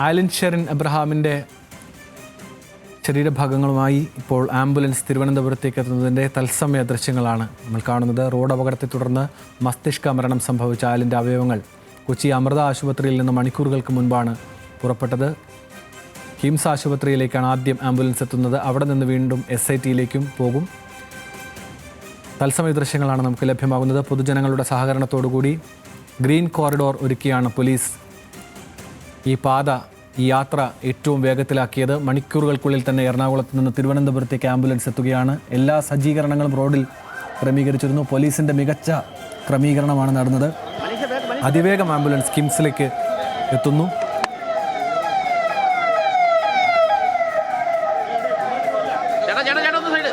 ആലൻ ഷെറിൻ എബ്രഹാമിന്റെ ശരീരഭാഗങ്ങളുമായി ഇപ്പോൾ ആംബുലൻസ് തിരുവനന്തപുരത്തേക്ക് എത്തുന്നതിന്റെ തത്സമയ ദൃശ്യങ്ങളാണ് നമ്മൾ കാണുന്നത്. റോഡ് അപകടത്തെ തുടർന്ന് മസ്തിഷ്ക മരണം സംഭവിച്ച ആലിന്റെ അവയവങ്ങൾ കൊച്ചി അമൃത ആശുപത്രിയിൽ നിന്ന് മണിക്കൂറുകൾക്ക് മുൻപാണ് പുറപ്പെട്ടത്. കിംസ് ആശുപത്രിയിലേക്കാണ് ആദ്യം ആംബുലൻസ് എത്തുന്നത്. അവിടെ നിന്ന് വീണ്ടും എസ് ഐ ടിയിലേക്കും പോകും. തത്സമയ ദൃശ്യങ്ങളാണ് നമുക്ക് ലഭ്യമാകുന്നത്. പൊതുജനങ്ങളുടെ സഹകരണത്തോടുകൂടി ഗ്രീൻ കോറിഡോർ ഒരുക്കിയാണ് പോലീസ് ഈ പാത ഈ യാത്ര ഏറ്റവും വേഗത്തിലാക്കിയത് മണിക്കൂറുകൾക്കുള്ളിൽ തന്നെ എറണാകുളത്ത് നിന്ന് തിരുവനന്തപുരത്തേക്ക് ആംബുലൻസ് എത്തുകയാണ്. എല്ലാ സജ്ജീകരണങ്ങളും റോഡിൽ ക്രമീകരിച്ചിരുന്നു. പോലീസിന്റെ മികച്ച ക്രമീകരണമാണ് നടന്നത്. അതിവേഗം ആംബുലൻസ് കിംസിലേക്ക് എത്തുന്നു. ചേട്ടാ ചേട്ടാ ചേട്ടാ ഒന്ന് സൈഡ്.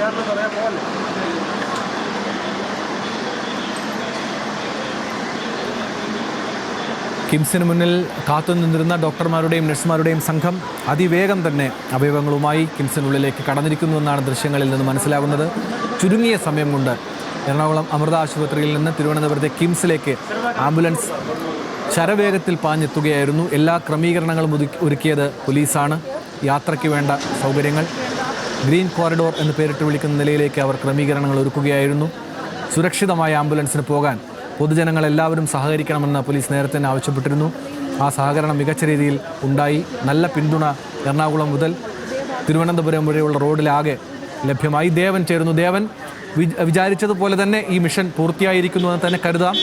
പോലെ കിംസിന് മുന്നിൽ കാത്തുനിന്നിരുന്ന ഡോക്ടർമാരുടെയും നഴ്സുമാരുടെയും സംഘം അതിവേഗം തന്നെ അവയവങ്ങളുമായി കിംസിനുള്ളിലേക്ക് കടന്നിരിക്കുന്നുവെന്നാണ് ദൃശ്യങ്ങളിൽ നിന്ന് മനസ്സിലാകുന്നത്. ചുരുങ്ങിയ സമയം കൊണ്ട് എറണാകുളം അമൃത ആശുപത്രിയിൽ നിന്ന് തിരുവനന്തപുരത്തെ കിംസിലേക്ക് ആംബുലൻസ് ശരവേഗത്തിൽ പാഞ്ഞെത്തുകയായിരുന്നു. എല്ലാ ക്രമീകരണങ്ങളും ഒരുക്കിയത് പോലീസാണ്. യാത്രയ്ക്ക് വേണ്ട സൗകര്യങ്ങൾ ഗ്രീൻ കോറിഡോർ എന്ന് പേരിട്ട് വിളിക്കുന്ന നിലയിലേക്ക് അവർ ക്രമീകരണങ്ങൾ ഒരുക്കുകയായിരുന്നു. സുരക്ഷിതമായ ആംബുലൻസിന് പോകാൻ പൊതുജനങ്ങൾ എല്ലാവരും സഹകരിക്കണമെന്ന് പോലീസ് നേരത്തെ തന്നെ ആവശ്യപ്പെട്ടിരുന്നു. ആ സഹകരണം മികച്ച രീതിയിൽ ഉണ്ടായി. നല്ല പിന്തുണ എറണാകുളം മുതൽ തിരുവനന്തപുരം വരെയുള്ള റോഡിലാകെ ലഭ്യമായി. ദേവൻ ചേരുന്നു. ദേവൻ വിചാരിച്ചതുപോലെ തന്നെ ഈ മിഷൻ പൂർത്തിയായിരിക്കുന്നു എന്ന് തന്നെ കരുതാം.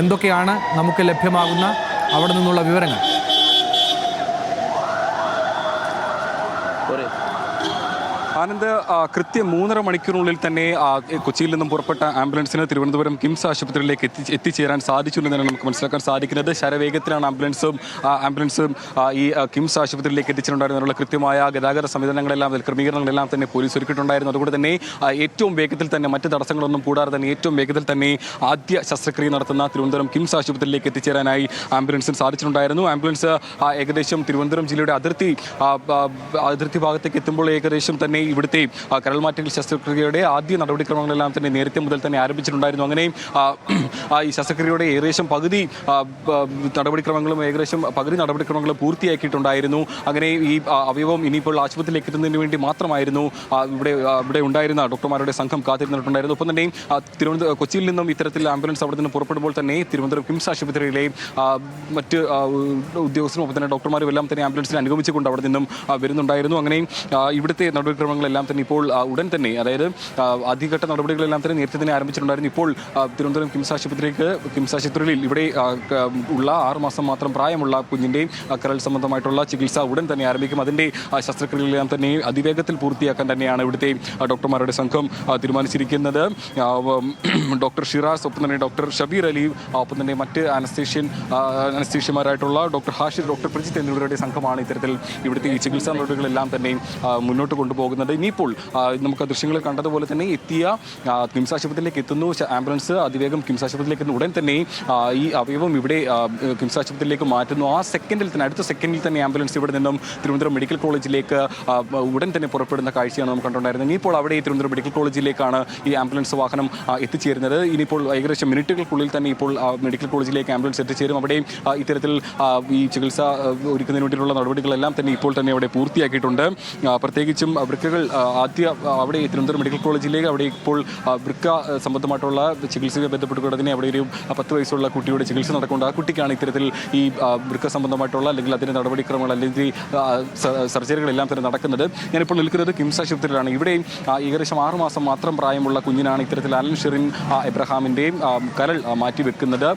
എന്തൊക്കെയാണ് നമുക്ക് ലഭ്യമാകുന്ന അവിടെ നിന്നുള്ള വിവരങ്ങൾ? ആനന്ദ് കൃത്യം മൂന്നര മണിക്കൂറിനുള്ളിൽ തന്നെ കൊച്ചിയിൽ നിന്നും പുറപ്പെട്ട ആംബുലൻസിന് തിരുവനന്തപുരം കിംസ് ആശുപത്രിയിലേക്ക് എത്തി എത്തിച്ചേരാൻ സാധിച്ചു എന്ന് തന്നെ നമുക്ക് മനസ്സിലാക്കാൻ സാധിക്കുന്നത്. ശരവേഗത്തിലാണ് ആംബുലൻസും ആംബുലൻസും ഈ കിംസ് ആശുപത്രിയിലേക്ക് എത്തിച്ചിട്ടുണ്ടായിരുന്നുള്ള കൃത്യമായ ഗതാഗത സംവിധാനങ്ങളെല്ലാം ക്രമീകരണങ്ങളെല്ലാം തന്നെ പോലീസ് ഒരുക്കിയിട്ടുണ്ടായിരുന്നു. അതുകൊണ്ട് തന്നെ ഏറ്റവും വേഗത്തിൽ തന്നെ മറ്റ് തടസ്സങ്ങളൊന്നും കൂടാതെ തന്നെ ഏറ്റവും വേഗത്തിൽ തന്നെ ആദ്യ ശസ്ത്രക്രിയ നടത്തുന്ന തിരുവനന്തപുരം കിംസ് ആശുപത്രിയിലേക്ക് എത്തിച്ചേരാനായി ആംബുലൻസിന് സാധിച്ചിട്ടുണ്ടായിരുന്നു. ആംബുലൻസ് ഏകദേശം തിരുവനന്തപുരം ജില്ലയുടെ അതിർത്തി അതിർത്തി ഭാഗത്തേക്ക് എത്തുമ്പോൾ ഏകദേശം തന്നെ ഇവിടുത്തെ കരൾ കരൾമാറ്റൽ ശസ്ത്രക്രിയയുടെ ആദ്യ നടപടിക്രമങ്ങളെല്ലാം തന്നെ നേരത്തെ മുതൽ തന്നെ ആരംഭിച്ചിട്ടുണ്ടായിരുന്നു. അങ്ങനെയും ഈ ശസ്ത്രക്രിയയുടെ ഏകദേശം പകുതി നടപടിക്രമങ്ങളും ഏകദേശം പകുതി നടപടിക്രമങ്ങളും പൂർത്തിയാക്കിയിട്ടുണ്ടായിരുന്നു. അങ്ങനെ ഈ അവയവം ഇനിയിപ്പോൾ ആശുപത്രിയിലേക്ക് എത്തുന്നതിന് വേണ്ടി മാത്രമായിരുന്നു ഇവിടെ ഇവിടെ ഉണ്ടായിരുന്ന ഡോക്ടർമാരുടെ സംഘം കാത്തിരുന്നിട്ടുണ്ടായിരുന്നു. ഒപ്പം തന്നെ ആ, തിരുവനന്തപുരം കൊച്ചിയിൽ നിന്നും ഇത്തരത്തിൽ ആംബുലൻസ് അവിടെ നിന്ന് പുറപ്പെടുമ്പോൾ തന്നെ തിരുവനന്തപുരം കിംസ് ആശുപത്രിയിലെ മറ്റ് ഉദ്യോഗസ്ഥരും ഒപ്പം തന്നെ ഡോക്ടർമാരും എല്ലാം തന്നെ ആംബുലൻസിനെ അനുഗമിച്ചുകൊണ്ട് അവിടെ നിന്നും വരുന്നുണ്ടായിരുന്നു. അങ്ങനെ ഇവിടുത്തെ ഇവിടുത്തെ നടപടിക്രമങ്ങളെല്ലാം തന്നെ ഇപ്പോൾ ഉടൻ തന്നെ അതായത് ആദ്യഘട്ട നടപടികളെല്ലാം തന്നെ നേരത്തെ തന്നെ ആരംഭിച്ചിട്ടുണ്ടായിരുന്നു. ഇപ്പോൾ തിരുവനന്തപുരം കിംസ് ആശുപത്രിക്ക് കിംസ് ആശുപത്രിയിൽ ഇവിടെ ഉള്ള ആറുമാസം മാത്രം പ്രായമുള്ള കുഞ്ഞിന്റെയും കരൾ സംബന്ധമായിട്ടുള്ള ചികിത്സ ഉടൻ തന്നെ ആരംഭിക്കും. അതിന്റെ ശസ്ത്രക്രിയകളെല്ലാം തന്നെ അതിവേഗത്തിൽ പൂർത്തിയാക്കാൻ തന്നെയാണ് ഇവിടുത്തെ ഡോക്ടർമാരുടെ സംഘം തീരുമാനിച്ചിരിക്കുന്നത്. ഡോക്ടർ ഷിറാസ് ഒപ്പം തന്നെ ഡോക്ടർ ഷബീർ അലി ഒപ്പം തന്നെ മറ്റ് അനസ്തേഷ്യൻ അനസ്തേഷ്യമാരായിട്ടുള്ള ഡോക്ടർ ഹാഷിർ ഡോക്ടർ പ്രജിത്ത് എന്നിവരുടെ സംഘമാണ് ഇത്തരത്തിൽ ഇവിടുത്തെ ഈ ചികിത്സാ നടപടികളെല്ലാം തന്നെ മുന്നോട്ട് കൊണ്ടുപോകുന്നത്. ഇനിയിപ്പോൾ നമുക്ക് ദൃശ്യങ്ങൾ കണ്ടതുപോലെ തന്നെ എത്തിയ കിംസ് ആശുപത്രിയിലേക്ക് എത്തുന്നു. ആംബുലൻസ് അതിവേഗം കിംസ് ആശുപത്രിയിലേക്ക് എത്തുന്നു. ഉടൻ തന്നെ ഈ അവയവം ഇവിടെ കിംസ് ആശുപത്രിയിലേക്ക് മാറ്റുന്നു. ആ സെക്കൻഡിൽ തന്നെ അടുത്ത സെക്കൻഡിൽ തന്നെ ആംബുലൻസ് ഇവിടെ നിന്നും തിരുവനന്തപുരം മെഡിക്കൽ കോളേജിലേക്ക് ഉടൻ തന്നെ പുറപ്പെടുന്ന കാഴ്ചയാണ് നമുക്ക് കണ്ടുണ്ടായിരുന്നത്. ഇനിയിപ്പോൾ അവിടെ തിരുവനന്തപുരം മെഡിക്കൽ കോളേജിലേക്കാണ് ഈ ആംബുലൻസ് വാഹനം എത്തിച്ചേരുന്നത്. ഇനിയിപ്പോൾ ഏകദേശം മിനിറ്റുകൾക്കുള്ളിൽ തന്നെ ഇപ്പോൾ മെഡിക്കൽ കോളേജിലേക്ക് ആംബുലൻസ് എത്തിച്ചേരും. അവിടെ ഇത്തരത്തിൽ ഈ ചികിത്സ ഒരുക്കുന്നതിന് വേണ്ടിയിട്ടുള്ള നടപടികളെല്ലാം തന്നെ ഇപ്പോൾ തന്നെ അവിടെ പൂർത്തിയാക്കിയിട്ടുണ്ട്. പ്രത്യേകിച്ചും വൃക്കകൾ ആദ്യ അവിടെ തിരുവനന്തപുരം മെഡിക്കൽ കോളേജിലേക്ക് അവിടെ ഇപ്പോൾ വൃക്ക സംബന്ധമായിട്ടുള്ള ചികിത്സയുമായി ബന്ധപ്പെട്ടുകൊണ്ടതിനെ അവിടെ ഒരു പത്ത് വയസ്സുള്ള കുട്ടിയുടെ ചികിത്സ നടക്കുന്നുണ്ട്. ആ കുട്ടിക്കാണ് ഇത്തരത്തിൽ ഈ വൃക്ക സംബന്ധമായിട്ടുള്ള അല്ലെങ്കിൽ അതിന്റെ നടപടിക്രമങ്ങൾ അല്ലെങ്കിൽ സർജറികളെല്ലാം തന്നെ നടക്കുന്നത്. ഞാനിപ്പോൾ നിൽക്കുന്നത് കിംസ് ആശുപത്രിയിലാണ്. ഇവിടെയും ഏകദേശം ആറുമാസം മാത്രം പ്രായമുള്ള കുഞ്ഞിനാണ് ഇത്തരത്തിൽ അലൻ ഷെറിൻ എബ്രഹാമിന്റെയും കരൾ മാറ്റി വെക്കുന്നത്.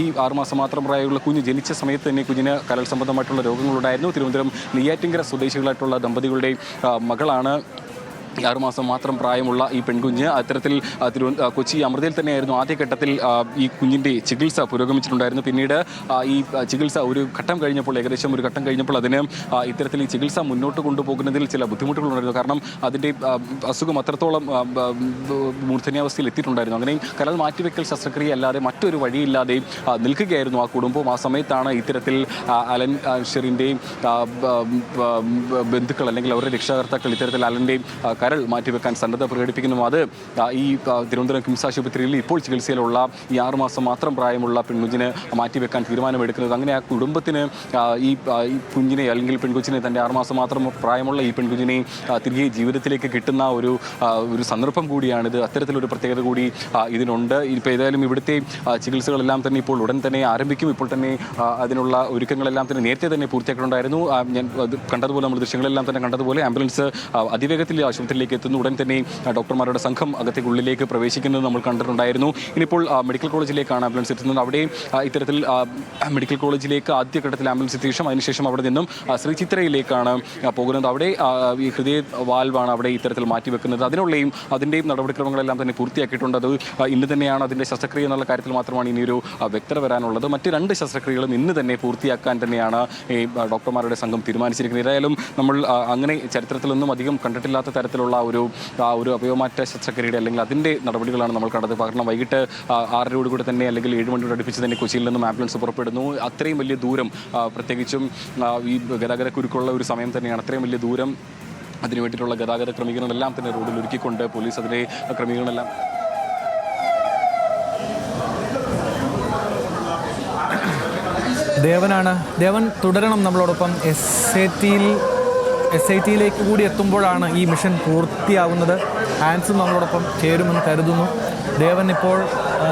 ഈ ആറുമാസം മാത്രം പ്രായമുള്ള കുഞ്ഞ് ജനിച്ച സമയത്ത് തന്നെ കുഞ്ഞിന് കരൾ സംബന്ധമായിട്ടുള്ള രോഗങ്ങളുണ്ടായിരുന്നു. തിരുവനന്തപുരം നെയ്യാറ്റിങ്കര സ്വദേശികളായിട്ടുള്ള ദമ്പതികളുടെ മകൾ ഈ ആറുമാസം മാത്രം പ്രായമുള്ള ഈ പെൺകുഞ്ഞ് അത്തരത്തിൽ കൊച്ചി അമൃതയിൽ തന്നെയായിരുന്നു ആദ്യഘട്ടത്തിൽ ഈ കുഞ്ഞിന്റെ ചികിത്സ പുരോഗമിച്ചിട്ടുണ്ടായിരുന്നു. പിന്നീട് ഈ ചികിത്സ ഒരു ഘട്ടം കഴിഞ്ഞപ്പോൾ ഏകദേശം ഒരു ഘട്ടം കഴിഞ്ഞപ്പോൾ അതിന് ഇത്തരത്തിൽ ഈ ചികിത്സ മുന്നോട്ട് കൊണ്ടുപോകുന്നതിൽ ചില ബുദ്ധിമുട്ടുകളുണ്ടായിരുന്നു. കാരണം അതിന്റെ അസുഖം അത്രത്തോളം മൂർധന്യാവസ്ഥയിൽ എത്തിയിട്ടുണ്ടായിരുന്നു. അങ്ങനെ കരൾ മാറ്റിവെക്കൽ ശസ്ത്രക്രിയ അല്ലാതെ മറ്റൊരു വഴിയില്ലാതെ നിൽക്കുകയായിരുന്നു ആ കുടുംബം ആ സമയത്താണ് ഇത്തരത്തിൽ അലൻ ഷെറിന്റെയും ബന്ധുക്കൾ അല്ലെങ്കിൽ അവരുടെ രക്ഷാകർത്താക്കൾ ഇത്തരത്തിൽ അലന്റെയും കരൾ മാറ്റിവെക്കാൻ സന്നദ്ധ പ്രകടിപ്പിക്കുന്നു. അത് ഈ തിരുവനന്തപുരം കിംസ് ആശുപത്രിയിൽ ഇപ്പോൾ ചികിത്സയിലുള്ള ഈ ആറുമാസം മാത്രം പ്രായമുള്ള പെൺകുഞ്ഞിന് മാറ്റിവെക്കാൻ തീരുമാനമെടുക്കുന്നത്. അങ്ങനെ ആ കുടുംബത്തിന് ഈ കുഞ്ഞിനെ അല്ലെങ്കിൽ പെൺകുഞ്ഞിനെ തന്റെ ആറുമാസം മാത്രം പ്രായമുള്ള ഈ പെൺകുഞ്ഞിനെ തിരികെ ജീവിതത്തിലേക്ക് കിട്ടുന്ന ഒരു ഒരു സന്ദർഭം കൂടിയാണിത്. അത്തരത്തിലൊരു പ്രത്യേകത കൂടി ഇതിനുണ്ട്. ഇപ്പോൾ ഏതായാലും ഇവിടുത്തെ ചികിത്സകളെല്ലാം തന്നെ ഇപ്പോൾ ഉടൻ തന്നെ ആരംഭിക്കും. ഇപ്പോൾ തന്നെ അതിനുള്ള ഒരുക്കങ്ങളെല്ലാം തന്നെ നേരത്തെ തന്നെ പൂർത്തിയാക്കിയിട്ടുണ്ടായിരുന്നു. ഞാൻ കണ്ടതുപോലെ നമ്മൾ ദൃശ്യങ്ങളെല്ലാം തന്നെ കണ്ടതുപോലെ ആംബുലൻസ് അതിവേഗത്തിൽ അതിവേഗത്തിൽ ആശുപത്രിയിലേക്ക് എത്തുന്നു. ഉടൻ തന്നെ ഡോക്ടർമാരുടെ സംഘം അകത്തേക്ക് ഉള്ളിലേക്ക് പ്രവേശിക്കുന്നത് നമ്മൾ കണ്ടിട്ടുണ്ടായിരുന്നു. ഇനിയിപ്പോൾ മെഡിക്കൽ കോളേജിലേക്കാണ് ആംബുലൻസ് എത്തുന്നത്. അവിടെ ഇത്തരത്തിൽ മെഡിക്കൽ കോളേജിലേക്ക് ആദ്യഘട്ടത്തിൽ ആംബുലൻസ് എത്തിയ ശേഷം അതിനുശേഷം അവിടെ നിന്നും ശ്രീ ചിത്രയിലേക്കാണ് പോകുന്നത്. അവിടെ ഈ ഹൃദയ വാൽവാണ് അവിടെ ഇത്തരത്തിൽ മാറ്റിവെക്കുന്നത്. അതിനുള്ളയും അതിന്റെയും നടപടിക്രമങ്ങളെല്ലാം തന്നെ പൂർത്തിയാക്കിയിട്ടുണ്ട്. അത് ഇന്ന് തന്നെയാണ് അതിന്റെ ശസ്ത്രക്രിയ എന്നുള്ള കാര്യത്തിൽ മാത്രമാണ് ഇനിയൊരു വ്യക്തത വരാനുള്ളത്. മറ്റ് രണ്ട് ശസ്ത്രക്രിയകളും ഇന്ന് തന്നെ പൂർത്തിയാക്കാൻ തന്നെയാണ് ഈ ഡോക്ടർമാരുടെ സംഘം തീരുമാനിച്ചിരിക്കുന്നത്. ഏതായാലും നമ്മൾ അങ്ങനെ ചരിത്രത്തിലൊന്നും അധികം കണ്ടിട്ടില്ലാത്ത തരത്തിലുള്ള ഒരു ഒരു അവയവമാറ്റ ശസ്ത്രക്രിയയുടെ അല്ലെങ്കിൽ അതിന്റെ നടപടികളാണ് നമ്മൾ കണ്ടത്. കാരണം വൈകിട്ട് ആറരയോട് കൂടി തന്നെ അല്ലെങ്കിൽ ഏഴ് മണിയോട് അടുപ്പിച്ച് തന്നെ കൊച്ചിയിൽ നിന്നും ആംബുലൻസ് പുറപ്പെടുന്നു. അത്രയും വലിയ ദൂരം പ്രത്യേകിച്ചും ഈ ഗതാഗത കുരുക്കുള്ള ഒരു സമയം തന്നെയാണ്. അത്രയും വലിയ ദൂരം അതിനു വേണ്ടിയിട്ടുള്ള ഗതാഗത ക്രമീകരണങ്ങളെല്ലാം തന്നെ റോഡിൽ ഒരുക്കിക്കൊണ്ട് പോലീസ് അതിലെ ക്രമീകരണങ്ങളെല്ലാം ദേവനാണ്. ദേവൻ തുടരണം നമ്മളോടൊപ്പം. എസ് എ ടിയിൽ എസ് ഐ ടിയിലേക്ക് കൂടി എത്തുമ്പോഴാണ് ഈ മിഷൻ പൂർത്തിയാവുന്നത്. ആൻസും നമ്മളോടൊപ്പം ചേരുമെന്ന് കരുതുന്നു. ദേവൻ ഇപ്പോൾ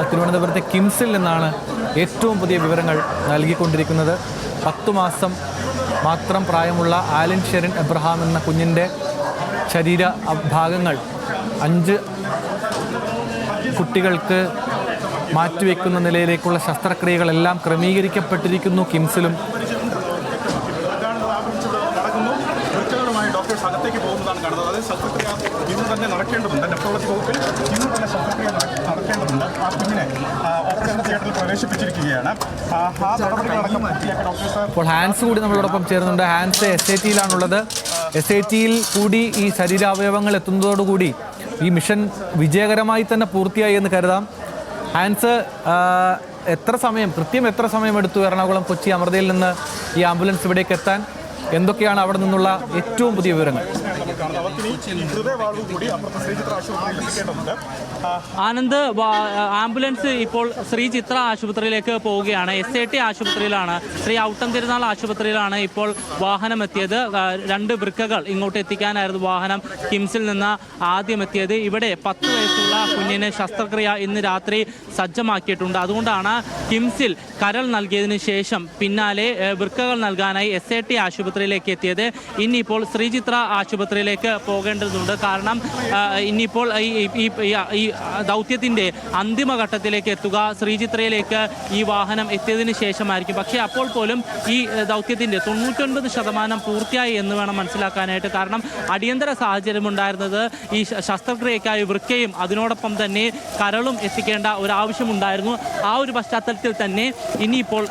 തിരുവനന്തപുരത്തെ കിംസിൽ നിന്നാണ് ഏറ്റവും പുതിയ വിവരങ്ങൾ നൽകിക്കൊണ്ടിരിക്കുന്നത്. പത്തു മാസം മാത്രം പ്രായമുള്ള ആലിൻ ഷെറിൻ എബ്രഹാം എന്ന കുഞ്ഞിന്റെ ശരീര ഭാഗങ്ങൾ അഞ്ച് കുട്ടികൾക്ക് മാറ്റിവെക്കുന്ന നിലയിലേക്കുള്ള ശസ്ത്രക്രിയകളെല്ലാം ക്രമീകരിക്കപ്പെട്ടിരിക്കുന്നു കിംസിലും. അകത്തേക്ക് പോകുന്നതാണ് കാണുന്നത് അതായത് ശസ്ത്രക്രിയ ഇന്ന് തന്നെ നടക്കേണ്ടതുണ്ട്. നെഫ്രോളജി വകുപ്പിൽ ഇന്ന് തന്നെ ശസ്ത്രക്രിയ നടക്കേണ്ടതുണ്ട്. ആ കുഞ്ഞിനെ ഓപ്പറേഷൻ തിയേറ്ററിൽ പ്രവേശിപ്പിച്ചിരിക്കുകയാണ്. ഇപ്പോൾ ഹാൻസ് കൂടി നമ്മളോടൊപ്പം ചേരുന്നുണ്ട്. ഹാൻസ് എസ് ഐ ടിയിലാണുള്ളത് എസ് ഐ ടിയിൽ കൂടി ഈ ശരീരാവയവങ്ങൾ എത്തുന്നതോടുകൂടി ഈ മിഷൻ വിജയകരമായി തന്നെ പൂർത്തിയായി എന്ന് കരുതാം. ഹാൻസ് എത്ര സമയം കൃത്യം എത്ര സമയം എടുത്തു എറണാകുളം കൊച്ചി അമൃതയിൽ നിന്ന് ഈ ആംബുലൻസ് ഇവിടേക്ക് എത്താൻ? എന്തൊക്കെയാണ് അവിടെ നിന്നുള്ള ഏറ്റവും പുതിയ വിവരങ്ങൾ? ആനന്ദ് ആംബുലൻസ് ഇപ്പോൾ ശ്രീ ചിത്ര ആശുപത്രിയിലേക്ക് പോവുകയാണ്. എസ് ഐ ടി ആശുപത്രിയിലാണ്. ശ്രീ ഔട്ടം തിരുനാൾ ആശുപത്രിയിലാണ് ഇപ്പോൾ വാഹനം എത്തിയത് രണ്ട് വൃക്കകൾ ഇങ്ങോട്ട് എത്തിക്കാനായിരുന്നു വാഹനം. കിംസിൽ നിന്ന് ആദ്യം എത്തിയത് ഇവിടെ പത്ത് വയസ്സുള്ള കുഞ്ഞിന് ശസ്ത്രക്രിയ ഇന്ന് രാത്രി സജ്ജമാക്കിയിട്ടുണ്ട്. അതുകൊണ്ടാണ് കിംസിൽ കരൾ നൽകിയതിന് ശേഷം പിന്നാലെ വൃക്കകൾ നൽകാനായി എസ് എ ടി ആശുപത്രിയിലേക്ക് എത്തിയത്. ഇനിയിപ്പോൾ ശ്രീചിത്ര ആശുപത്രിയിലേക്ക് പോകേണ്ടതുണ്ട്. കാരണം ഇന്നിപ്പോൾ ഈ ദൗത്യത്തിന്റെ അന്തിമഘട്ടത്തിലേക്ക് എത്തുക ശ്രീചിത്രയിലേക്ക് ഈ വാഹനം എത്തിയതിനു ശേഷമായിരിക്കും. പക്ഷേ അപ്പോൾ പോലും ഈ ദൗത്യത്തിന്റെ തൊണ്ണൂറ്റൊൻപത് ശതമാനം പൂർത്തിയായി എന്ന് വേണം മനസ്സിലാക്കാനായിട്ട്. കാരണം അടിയന്തര സാഹചര്യം ഉണ്ടായിരുന്നത് ഈ ശസ്ത്രക്രിയക്കായി വൃക്കയും അതിനോടൊപ്പം തന്നെ കരളും എത്തിക്കേണ്ട ഒരു ആവശ്യമുണ്ടായിരുന്നു. ആ ഒരു പശ്ചാത്തലത്തിൽ തന്നെ ഇനിയിപ്പോൾ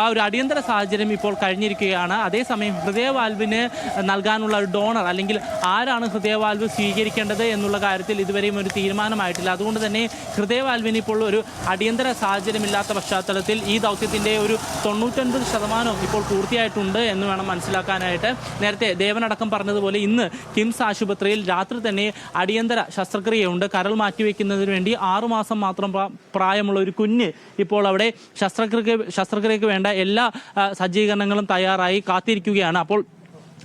ആ ഒരു അടിയന്തര സാഹചര്യം ഇപ്പോൾ കഴിഞ്ഞിരിക്കുകയാണ്. അതേസമയം ഹൃദയവാൽവിന് നൽകാനുള്ള ഒരു ഡോണർ അല്ലെങ്കിൽ ആരാണ് ഹൃദയവാൽവ് സ്വീകരിക്കേണ്ടത് എന്നുള്ള കാര്യത്തിൽ ഇതുവരെയും ഒരു തീരുമാനമായിട്ടില്ല. അതുകൊണ്ട് തന്നെ ഹൃദയവാൽവിന് ഇപ്പോൾ ഒരു അടിയന്തര സാഹചര്യമില്ലാത്ത പശ്ചാത്തലത്തിൽ ഈ ദൗത്യത്തിന്റെ ഒരു തൊണ്ണൂറ്റൊൻപത് ശതമാനവും ഇപ്പോൾ പൂർത്തിയായിട്ടുണ്ട് എന്ന് വേണം മനസ്സിലാക്കാനായിട്ട്. നേരത്തെ ദേവനടക്കം പറഞ്ഞതുപോലെ ഇന്ന് കിംസ് ആശുപത്രിയിൽ രാത്രി തന്നെ അടിയന്തര ശസ്ത്രക്രിയയുണ്ട്. കരൾ മാറ്റിവെക്കുന്നതിന് വേണ്ടി ആറുമാസം മാത്രം പ്രായമുള്ള ഒരു കുഞ്ഞ് ഇപ്പോൾ അവിടെ ശസ്ത്രക്രിയ ശസ്ത്രക്രിയക്ക് വേണ്ട എല്ലാ സജ്ജീകരണങ്ങളും തയ്യാറായി കാത്തിരിക്കുകയാണ്. അപ്പോൾ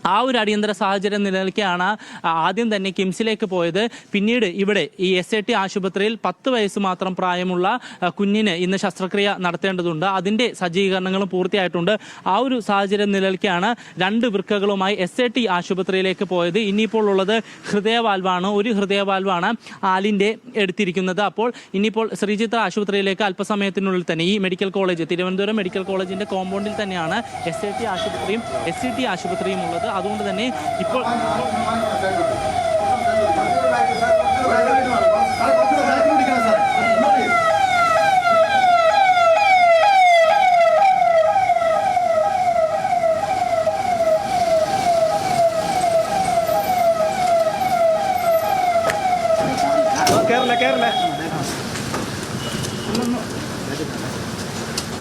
ആ ഒരു അടിയന്തര സാഹചര്യം നിലനിൽക്കുകയാണ്. ആദ്യം തന്നെ കിംസിലേക്ക് പോയത്. പിന്നീട് ഇവിടെ ഈ എസ് എ ടി ആശുപത്രിയിൽ പത്ത് വയസ്സ് മാത്രം പ്രായമുള്ള കുഞ്ഞിന് ഇന്ന് ശസ്ത്രക്രിയ നടത്തേണ്ടതുണ്ട്. അതിന്റെ സജ്ജീകരണങ്ങളും പൂർത്തിയായിട്ടുണ്ട്. ആ ഒരു സാഹചര്യം നിലനിൽക്കുകയാണ്. രണ്ട് വൃക്കകളുമായി എസ് എ ടി ആശുപത്രിയിലേക്ക് പോയത്. ഇനിയിപ്പോൾ ഉള്ളത് ഹൃദയവാൽവാണ്. ഒരു ഹൃദയവാൽവാണ് ആലിന്റെ എടുത്തിരിക്കുന്നത്. അപ്പോൾ ഇനിയിപ്പോൾ ശ്രീചിത്ര ആശുപത്രിയിലേക്ക് അല്പസമയത്തിനുള്ളിൽ തന്നെ ഈ മെഡിക്കൽ കോളേജ് തിരുവനന്തപുരം മെഡിക്കൽ കോളേജിന്റെ കോമ്പൗണ്ടിൽ തന്നെയാണ് എസ് എ ടി ആശുപത്രിയും എസ് സി ടി ആശുപത്രിയും ഉള്ളത്. അതുകൊണ്ട് തന്നെ ഇപ്പോൾ